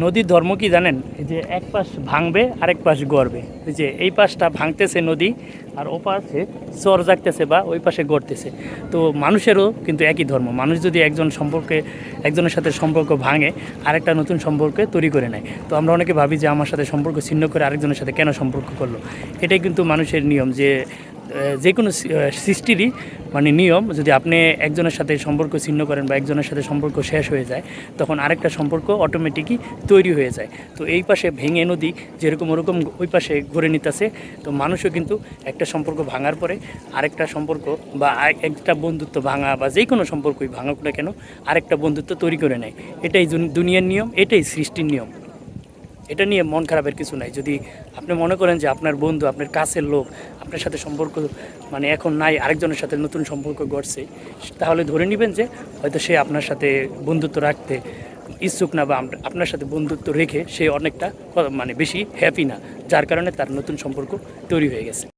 নদীর ধর্ম কি জানেন? এই যে এক পাশ ভাঙবে, আরেক পাশ গড়বে। এই যে এই পাশটা ভাঙতেছে নদী, আর ও পাশে চর জাগতেছে বা ওই পাশে গড়তেছে। তো মানুষেরও কিন্তু একই ধর্ম। মানুষ যদি একজন সম্পর্কে, একজনের সাথে সম্পর্ক ভাঙে, আরেকটা নতুন সম্পর্কে তৈরি করে নেয়। তো আমরা অনেকে ভাবি যে আমার সাথে সম্পর্ক ছিন্ন করে আরেকজনের সাথে কেন সম্পর্ক করল? এটাই কিন্তু মানুষের নিয়ম যে যে কোনো সৃষ্টিরই মানে নিয়ম, যদি আপনি একজনের সাথে সম্পর্ক ছিন্ন করেন বা একজনের সাথে সম্পর্ক শেষ হয়ে যায়, তখন আরেকটা সম্পর্ক অটোমেটিকই তৈরি হয়ে যায়। তো এই পাশে ভেঙে নদী যেরকম ওরকম ওই পাশে ঘুরে নিতেছে, তো মানুষও কিন্তু একটা সম্পর্ক ভাঙার পরে আরেকটা সম্পর্ক বা একটা বন্ধুত্ব ভাঙা বা যে কোনো সম্পর্কই ভাঙুক না কেন, আরেকটা বন্ধুত্ব তৈরি করে নেয়। এটাই দুনিয়ার নিয়ম, এটাই সৃষ্টির নিয়ম। এটা নিয়ে মন খারাপের কিছু নাই। যদি আপনি মনে করেন যে আপনার বন্ধু, আপনার কাছের লোক, আপনার সাথে সম্পর্ক মানে এখন নাই, আরেকজনের সাথে নতুন সম্পর্ক গড়ছে, তাহলে ধরে নেবেন যে হয়তো সে আপনার সাথে বন্ধুত্ব রাখতে ইচ্ছুক না বা আপনার সাথে বন্ধুত্ব রেখে সে অনেকটা মানে বেশি হ্যাপি না, যার কারণে তার নতুন সম্পর্ক তৈরি হয়ে গেছে।